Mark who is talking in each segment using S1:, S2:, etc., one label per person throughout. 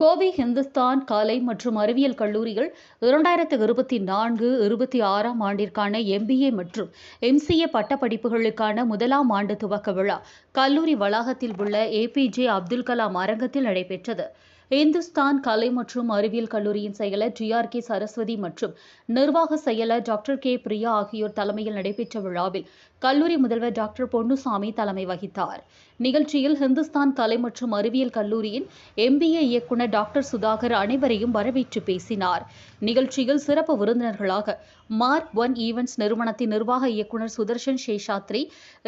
S1: கோவை ஹிந்துஸ்தான் கலை மற்றும் அறிவியல் கல்லூரியில் இரண்டாயிரத்து இருபத்தி நான்கு இருபத்தி ஆறாம் ஆண்டிற்கான எம்பிஏ மற்றும் எம்சிஏ பட்டப்படிப்புகளுக்கான முதலாம் ஆண்டு துவக்க விழா கல்லூரி வளாகத்தில் உள்ள ஏபிஜே அப்துல் கலாம் அரங்கத்தில் நடைபெற்றது. இந்துஸ்தான் கலை மற்றும் அறிவியல் கல்லூரியின் செயலர் ஜி ஆர் கே சரஸ்வதி மற்றும் நிர்வாக செயலர் டாக்டர் கே பிரியா ஆகியோர் தலைமையில் நடைபெற்ற விழாவில் கல்லூரி முதல்வர் டாக்டர் பொன்னுசாமி தலைமை வகித்தார். நிகழ்ச்சியில் ஹிந்துஸ்தான் கலை மற்றும் அறிவியல் கல்லூரியின் எம்பிஏ இயக்குநர் டாக்டர் சுதாகர் அனைவரையும் வரவேற்று பேசினார். நிகழ்ச்சியில் சிறப்பு விருந்தினர்களாக மார்க் ஒன் ஈவெண்ட்ஸ் நிறுவனத்தின் நிர்வாக இயக்குநர் சுதர்ஷன் சேஷாத்ரி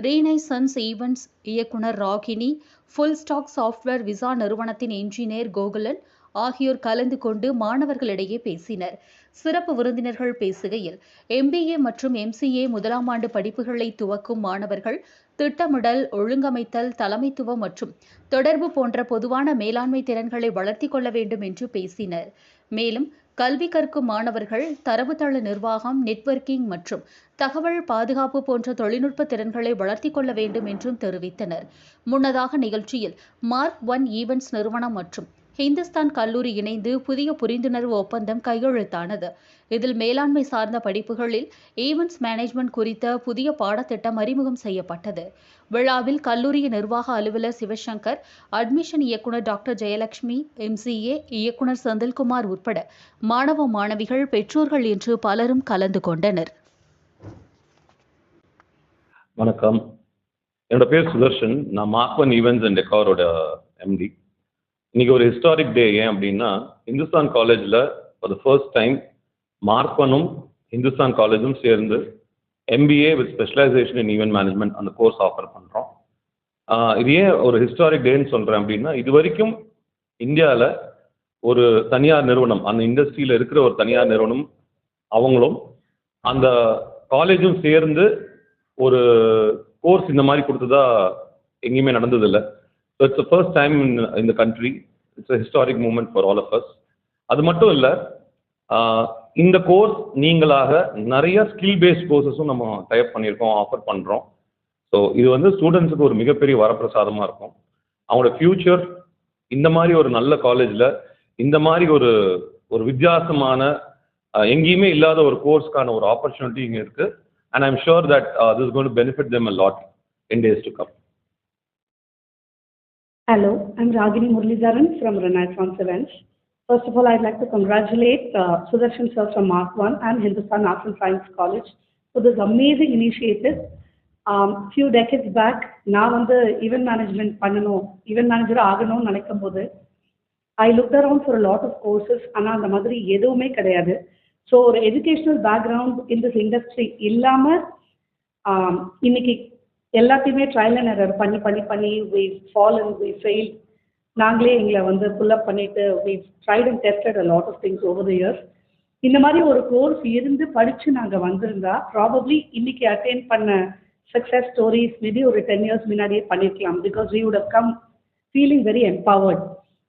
S1: ரீனை சன்ஸ் ஈவெண்ட்ஸ் இயக்குநர் Ragini full stack software Visa நிறுவனத்தின் என்ஜினியர் கோகுலன் ஆகியோர் கலந்து கொண்டு மாணவர்களிடையே பேசினர். சிறப்பு விருந்தினர்கள் பேசுகையில் எம்பிஏ மற்றும் எம்சிஏ முதலாம் ஆண்டு படிப்புகளை துவக்கும் மாணவர்கள் திட்டமிடல் ஒழுங்கமைத்தல் தலைமைத்துவம் மற்றும் தொடர்பு போன்ற பொதுவான மேலாண்மை திறன்களை வளர்த்திக் கொள்ள வேண்டும் என்று பேசினர். மேலும் கல்வி கற்கும் மாணவர்கள் தரவுத்தள நிர்வாகம் நெட்வொர்க்கிங் மற்றும் தகவல் பாதுகாப்பு போன்ற தொழில்நுட்ப திறன்களை வளர்த்திக் கொள்ள வேண்டும் என்றும் தெரிவித்தனர். முன்னதாக நிகழ்ச்சியில் மார்க் ஒன் ஈவெண்ட்ஸ் நிறுவனம் மற்றும் ஹிந்துஸ்தான் கல்லூரி இணைந்து புதிய புரிந்துணர்வு ஒப்பந்தம் கையெழுத்தானது. இதில் மேலாண்மை சார்ந்த படிப்புகளில் ஈவெண்ட்ஸ் மேனேஜ்மெண்ட் குறித்த புதிய பாடத்திட்டம் அறிமுகம் செய்யப்பட்டது. விழாவில் கல்லூரி நிர்வாக அலுவலர் சிவசங்கர் அட்மிஷன் இயக்குனர் டாக்டர் ஜெயலட்சுமி எம்சிஏ இயக்குனர் செந்தில்குமார் உட்பட மாணவ மாணவிகள் பெற்றோர்கள் என்று பலரும் கலந்து கொண்டனர்.
S2: வணக்கம். என்னோட பேர் சுதர்ஷன். நான் மார்க்வன் ஈவெண்ட்ஸ் அண்ட் டெக்காரோட எம்டி இன்னைக்கு ஒரு ஹிஸ்டாரிக் டே ஏன் அப்படின்னா இந்துஸ்தான் காலேஜில் ஃபார் த ஃபர்ஸ்ட் டைம் மார்க்கனும் இந்துஸ்தான் காலேஜும் சேர்ந்து MBA with specialisation in event management அந்த கோர்ஸ் ஆஃபர் பண்ணுறோம் இது ஏன் ஒரு ஹிஸ்டாரிக் டேன்னு சொல்கிறேன் அப்படின்னா இது வரைக்கும் இந்தியாவில் ஒரு தனியார் நிறுவனம் அந்த இண்டஸ்ட்ரியில் இருக்கிற ஒரு தனியார் நிறுவனம் அவங்களும் அந்த காலேஜும் சேர்ந்து ஒரு கோர்ஸ் இந்த மாதிரி கொடுத்ததா எங்கேயுமே நடந்ததில்லை. So it's first time in இந்த country it's a historic moment for all of us அது மட்டும் இல்லை இந்த கோர்ஸ் நீங்களாக நிறைய ஸ்கில் பேஸ்ட் கோர்சஸும் நம்ம டைப் பண்ணியிருக்கோம் ஆஃபர் பண்ணுறோம் ஸோ இது வந்து ஸ்டூடெண்ட்ஸுக்கு ஒரு மிகப்பெரிய வரப்பிரசாதமாக இருக்கும். அவங்களோட ஃப்யூச்சர் இந்த மாதிரி ஒரு நல்ல காலேஜில் இந்த மாதிரி ஒரு ஒரு வித்தியாசமான எங்கேயுமே இல்லாத ஒரு கோர்ஸ்க்கான ஒரு ஆப்பர்ச்சுனிட்டி இங்கே இருக்குது and I'm sure that this gone to benefit them a lot in days to come
S3: Hello, I'm Ragini Murlizaran from Renaissance Events. First of all, I'd like to congratulate uh, Sudarshan sir from Mark 1 and Hindustan Arts and Science College for this amazing initiative. Um, few decades back, நான் வந்து event management பண்ணணும் event manager ஆகணும்னு நினைக்கும் போது I looked around for a lot of courses ஆனால் அந்த மாதிரி எதுவுமே கிடையாது ஸோ ஒரு educational background in this industry இல்லாம um, இன்னைக்கு எல்லாத்தையுமே ட்ரையல் அண்ட் எரர் பண்ணி பண்ணி பண்ணி we fall and we fail நாங்களே எங்களை வந்து புல்லப் பண்ணிட்டு we tried and tested a lot of things over the years இந்த மாதிரி ஒரு கோர்ஸ் இருந்து படித்து நாங்கள் வந்திருந்தா ப்ராபப்ளி இன்னைக்கு அட்டென்ட் பண்ண சக்ஸஸ் ஸ்டோரிஸ் மேபி ஒரு டென் இயர்ஸ் முன்னாடியே பண்ணியிருக்கலாம் because we would come feeling very empowered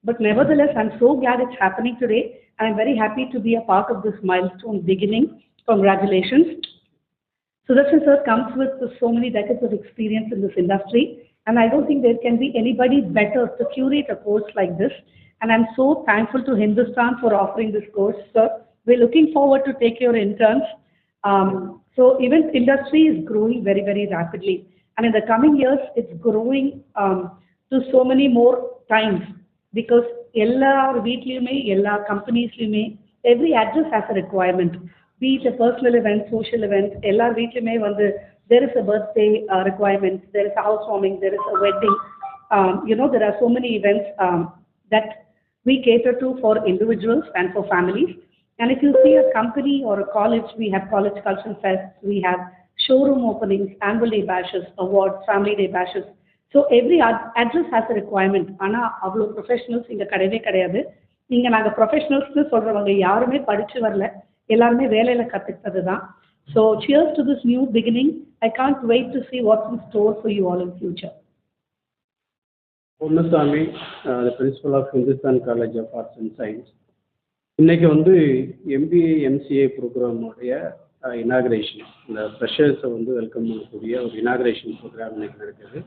S3: but nevertheless I'm so glad it's happening today I am very happy to be a part of this milestone beginning congratulations Sudarshan sir comes with so many decades of experience in this industry, and I don't think there can be anybody better to curate a course like this. And I'm so thankful to Hindustan for offering this course, sir. We're looking forward to take your interns. Um, so event industry is growing very, very rapidly. And in the coming years, it's growing um, to so many more times because எல்லார் வீட்லேயுமே எல்லா கம்பெனிஸ்லையுமே every address has a requirement. வீட்டில் personal event social event எல்லார் வீட்லையுமே வந்து there is a birthday requirement there is house warming there is a wedding you know there are so many events that we cater to for individuals and for families and if you see a company or a college, we have college cultural fests, we have showroom openings, annual day bashes, awards, family day so every address has a requirement ஆனால் அவ்வளோ professionals இங்கே கிடையவே கிடையாது இங்கே நாங்கள் ப்ரொஃபஷனல்ஸ்னு சொல்கிறவங்க யாருமே படித்து வரல எல்லாருமே வேலையில கத்துக்கிட்டது தான் so cheers to this new beginning I can't wait to see what's in store for you all in
S4: future Ponnusamy principal of Hindustan college of arts and science இன்னைக்கு வந்து எம்பிஏ எம்சிஏ ப்ரோக்ராமுடைய இனாகிரேஷன் இந்த ஃப்ரெஷர்ஸை வந்து welcome பண்ணக்கூடிய ஒரு inauguration program இன்னைக்கு நடக்குது.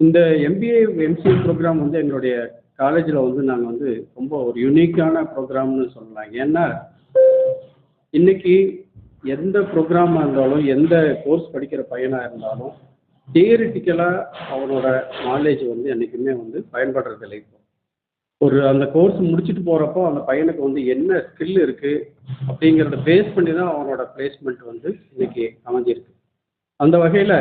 S4: இந்த MBA MCA program வந்து எங்களுடைய காலேஜில் வந்து நாங்கள் வந்து ரொம்ப ஒரு யூனிக்கான ப்ரோக்ராம்னு சொல்லலாம். ஏன்னா இன்னைக்கு எந்த ப்ரோக்ராமாக இருந்தாலும் எந்த கோர்ஸ் படிக்கிற பையனாக இருந்தாலும் தியரிட்டிக்கலாக அவனோட நாலேஜ் வந்து என்றைக்குமே வந்து பயன்படுறதில்லை இப்போ. ஒரு அந்த கோர்ஸ் முடிச்சுட்டு போகிறப்போ அந்த பையனுக்கு வந்து என்ன ஸ்கில் இருக்குது அப்படிங்கிறத பேஸ் பண்ணி தான் அவனோட பிளேஸ்மெண்ட் வந்து இன்னைக்கு அமைஞ்சிருக்கு. அந்த வகையில்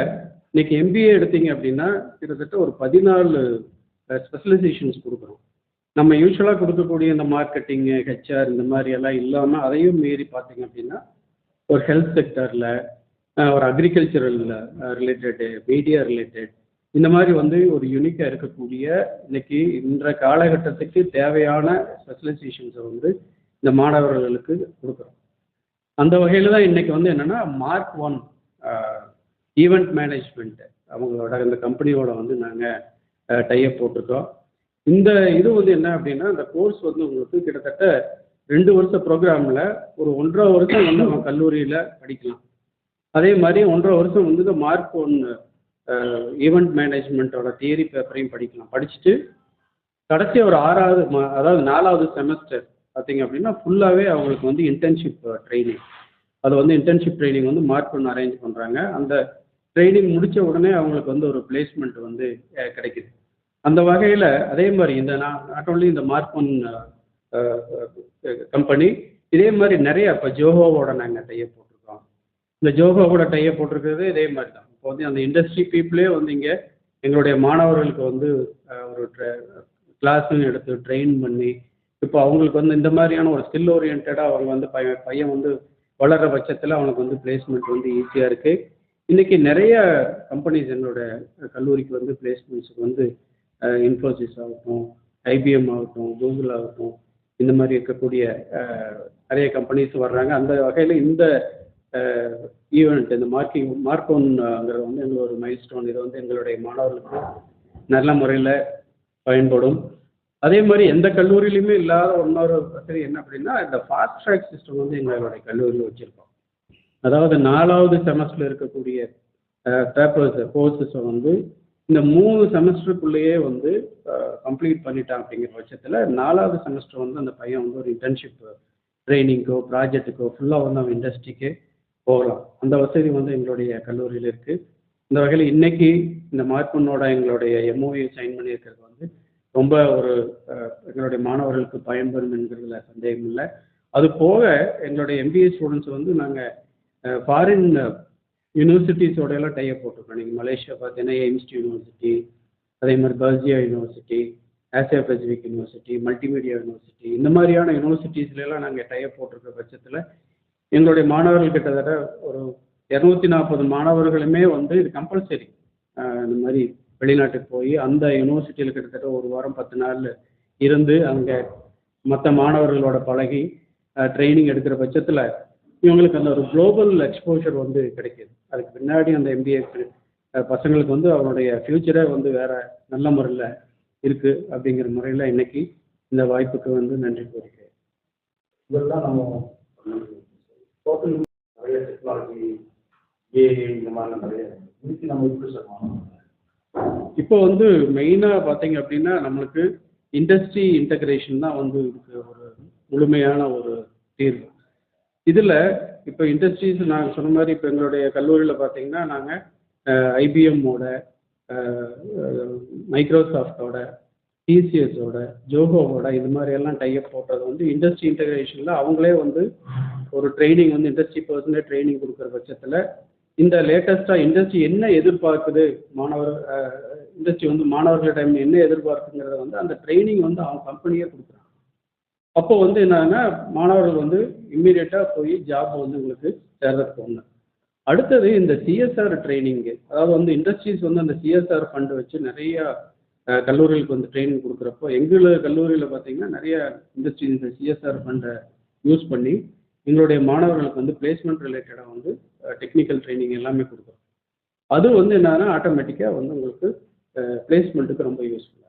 S4: இன்னைக்கு எம்பிஏ எடுத்தீங்க அப்படின்னா கிட்டத்தட்ட ஒரு பதினாலு ஸ்பெஷலைசேஷன்ஸ் கொடுக்குறோம். நம்ம யூஸ்வலாக கொடுக்கக்கூடிய இந்த மார்க்கெட்டிங்கு ஹெச்ஆர் இந்த மாதிரி எல்லாம் இல்லாமல் அதையும் மீறி பார்த்தீங்க அப்படின்னா ஒரு ஹெல்த் செக்டரில் ஒரு அக்ரிகல்ச்சரல் ரிலேட்டடு மீடியா ரிலேட்டட் இந்த மாதிரி வந்து ஒரு யூனிக்காக இருக்கக்கூடிய இன்னைக்கு இன்ற காலகட்டத்துக்கு தேவையான ஸ்பெஷலைசேஷன்ஸை வந்து இந்த மாணவர்களுக்கு கொடுக்குறோம். அந்த வகையில் தான் இன்னைக்கு வந்து என்னென்னா மார்க் ஒன் ஈவெண்ட் மேனேஜ்மெண்ட்டு அவங்களோட இந்த கம்பெனியோட வந்து நாங்கள் டைப் போட்டிருக்கோம். இந்த இது வந்து என்ன அப்படின்னா அந்த கோர்ஸ் வந்து உங்களுக்கு கிட்டத்தட்ட ரெண்டு வருஷ ப்ரோக்ராமில் ஒரு ஒன்றரை வருஷம் வந்து நம்ம கல்லூரியில் படிக்கலாம். அதே மாதிரி ஒன்றரை வருஷம் வந்து இந்த மார்க் ஒன் ஈவெண்ட் மேனேஜ்மெண்ட்டோட தியரி பேப்பரையும் படிக்கலாம். படிச்சுட்டு கடைசி ஒரு ஆறாவது ம- அதாவது நாலாவது செமஸ்டர் பார்த்தீங்க அப்படின்னா ஃபுல்லாகவே அவங்களுக்கு வந்து இன்டர்ன்ஷிப் ட்ரைனிங் அது வந்து இன்டர்ன்ஷிப் ட்ரைனிங் வந்து மார்க் ஒன் அரேஞ்ச் பண்ணுறாங்க அந்த ட்ரைனிங் முடித்த உடனே அவங்களுக்கு வந்து ஒரு பிளேஸ்மெண்ட் வந்து கிடைக்குது. அந்த வகையில் அதே மாதிரி இந்த நாட் ஓன்லி இந்த மார்க் கம்பெனி இதே மாதிரி நிறைய இப்போ ஜோஹோவோட நாங்கள் டைய போட்டிருக்கோம். இந்த ஜோஹோவோட டைய போட்டிருக்கிறது இதே மாதிரி தான். இப்போ வந்து அந்த இண்டஸ்ட்ரி பீப்புளே வந்து இங்கே எங்களுடைய மாணவர்களுக்கு வந்து ஒரு கிளாஸும் எடுத்து ட்ரெயின் பண்ணி இப்போ அவங்களுக்கு வந்து இந்த மாதிரியான ஒரு ஸ்கில் ஓரியன்டாக அவங்க வந்து பையன் பையன் வந்து வளர்கிற பட்சத்தில் அவனுக்கு வந்து பிளேஸ்மெண்ட் வந்து ஈஸியாக இருக்குது இன்றைக்கி நிறைய கம்பெனிஸ் எங்களோட கல்லூரிக்கு வந்து பிளேஸ்மெண்ட்ஸுக்கு வந்து இன்ஃபோசிஸ் ஆகட்டும் ஐபிஎம் ஆகட்டும் கூகுள் ஆகட்டும் இந்த மாதிரி இருக்கக்கூடிய நிறைய கம்பெனிஸ் வர்றாங்க. அந்த வகையில் இந்த ஈவெண்ட் இந்த மார்க்கிங் மார்க் ஒன்ங்கிறது வந்து எங்களுக்கு ஒரு மைல் ஸ்டோன் இது வந்து எங்களுடைய மாணவர்களுக்கு நல்ல முறையில் பயன்படும். அதே மாதிரி எந்த கல்லூரியிலுமே இல்லாத இன்னொரு வசதி என்ன அப்படின்னா இந்த ஃபாஸ்ட் ட்ராக் சிஸ்டம் வந்து எங்களுடைய கல்லூரியில் வச்சுருக்கோம். அதாவது நாலாவது செமஸ்டரில் இருக்கக்கூடிய பேப்பர்ஸ் கோர்சஸை வந்து இந்த மூணு செமஸ்டருக்குள்ளேயே வந்து கம்ப்ளீட் பண்ணிட்டான் அப்படிங்கிற பட்சத்தில் நாலாவது செமஸ்டர் வந்து அந்த பையன் வந்து ஒரு இன்டர்ன்ஷிப் ட்ரைனிங்க்கோ ப்ராஜெக்ட்டுக்கோ ஃபுல்லாக வந்து அவன் இண்டஸ்ட்ரிக்கு போகலாம் அந்த வசதி வந்து எங்களுடைய கல்லூரியில் இருக்குது இந்த வகையில் இன்னைக்கு இந்த மார்க்கொன்னோட எங்களுடைய எம்ஓஏ சைன் பண்ணியிருக்கிறது வந்து ரொம்ப ஒரு எங்களுடைய மாணவர்களுக்கு பயன்பெறும் என்கிறதுல சந்தேகம் இல்லை அது போக எங்களுடைய எம்பிஏ ஸ்டூடெண்ட்ஸ் வந்து நாங்கள் ஃபாரின் யூனிவர்சிட்டிஸோட எல்லாம் டைப் போட்டிருக்கோம். நீங்கள் மலேசியா பார்த்தீங்கன்னா எய்ம்ஸ்ட் யூனிவர்சிட்டி அதே மாதிரி Berjaya university Asia Pacific university multimedia university இந்த மாதிரியான யூனிவர்சிட்டிஸ்லாம் நாங்கள் டைப் போட்டிருக்க பட்சத்தில் எங்களுடைய மாணவர்கள் கிட்டத்தட்ட ஒரு இரநூத்தி நாற்பது மாணவர்களுமே வந்து இது கம்பல்சரி இந்த மாதிரி வெளிநாட்டுக்கு போய் அந்த யூனிவர்சிட்டியில் கிட்டத்தட்ட ஒரு வாரம் பத்து நாள் இருந்து அங்கே மற்ற மாணவர்களோட பழகி ட்ரைனிங் எடுக்கிற பட்சத்தில் இவங்களுக்கு அந்த ஒரு குளோபல் எக்ஸ்போஷர் வந்து கிடைக்கிது அதுக்கு பின்னாடி அந்த எம்பிஏ பசங்களுக்கு வந்து அவனுடைய ஃப்யூச்சரே வந்து வேற நல்ல முறையில் இருக்குது அப்படிங்கிற முறையில் இன்னைக்கு இந்த வாய்ப்புக்கு வந்து நன்றி கூறுகிறேன்
S5: இதெல்லாம் நம்ம டோட்டல் நிறைய டெக்னாலஜி ஏஐ இந்த மாதிரிலாம் நிறைய இருக்கு. இதுக்கு நம்ம எப்படி பண்ணணும்?
S4: இப்போ வந்து மெயினாக பார்த்தீங்க அப்படின்னா நம்மளுக்கு இண்டஸ்ட்ரி இன்டகிரேஷன் தான் வந்து இதுக்கு ஒரு முழுமையான ஒரு தீர்வு இதில் இப்போ இண்டஸ்ட்ரீஸ் நாங்கள் சொன்ன மாதிரி இப்போ எங்களுடைய கல்லூரியில் பார்த்தீங்கன்னா நாங்கள் ஐபிஎம்மோட மைக்ரோசாஃப்டோட டிசிஎஸோட ஜோகோவோட இது மாதிரியெல்லாம் டைப் போட்டது வந்து இண்டஸ்ட்ரி இன்டகிரேஷனில் அவங்களே வந்து ஒரு ட்ரைனிங் வந்து இண்டஸ்ட்ரி பர்சனே ட்ரைனிங் கொடுக்குற பட்சத்தில் இந்த லேட்டஸ்ட்டாக இண்டஸ்ட்ரி என்ன எதிர்பார்க்குது? மாணவர் இண்டஸ்ட்ரி வந்து மாணவர்களிடம் என்ன எதிர்பார்க்குங்கிறத வந்து அந்த ட்ரைனிங் வந்து அவங்க கம்பெனியே கொடுக்குறாங்க. அப்போ வந்து என்னன்னா மாணவர்கள் வந்து இம்மீடியட்டாக போய் ஜாப் வந்து உங்களுக்கு சேர்றதுக்கு ஒன்று அடுத்தது இந்த சிஎஸ்ஆர் ட்ரைனிங்கு அதாவது வந்து இண்டஸ்ட்ரீஸ் வந்து அந்த சிஎஸ்ஆர் ஃபண்டு வச்சு நிறைய கல்லூரிகளுக்கு வந்து ட்ரைனிங் கொடுக்குறப்போ எங்களோட கல்லூரியில் பார்த்தீங்கன்னா நிறைய இண்டஸ்ட்ரீஸ் இந்த சிஎஸ்ஆர் ஃபண்டை யூஸ் பண்ணி எங்களுடைய மாணவர்களுக்கு வந்து பிளேஸ்மெண்ட் ரிலேட்டடாக வந்து டெக்னிக்கல் ட்ரைனிங் எல்லாமே கொடுக்குறோம். அது வந்து என்னன்னா ஆட்டோமேட்டிக்காக வந்து உங்களுக்கு பிளேஸ்மெண்ட்டுக்கு ரொம்ப யூஸ்ஃபுல்